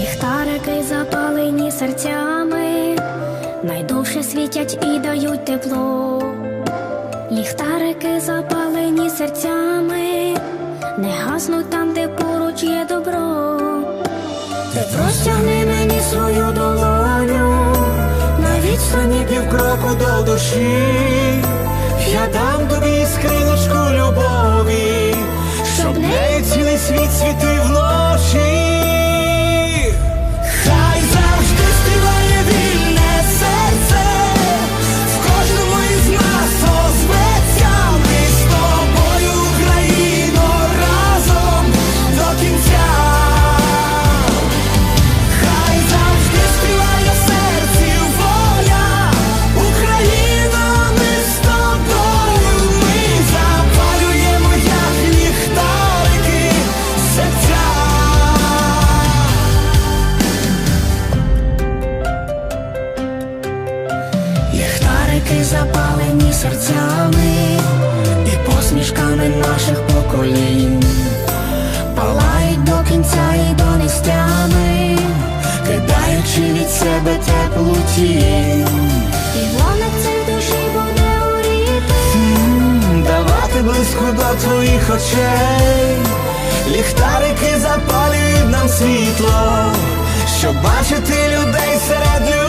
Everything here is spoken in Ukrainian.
Ліхтарики запалені серцями, найдовше світять і дають тепло. Ліхтарики запалені серцями, не гаснуть там, де поруч є добро. Ти простягни мені свою долоню, на відстані півкроку до душі, я дам тобі скриночку любові, щоб нею цілий світ світив вночі. Ліхтарики запалені серцями і посмішками наших поколінь, палають до кінця і до нестями, кидаючи від себе теплу тінь, і вогник цей душі буде горіти. М, давати близько до твоїх очей, ліхтарики запалюють нам світло, щоб бачити людей серед людей.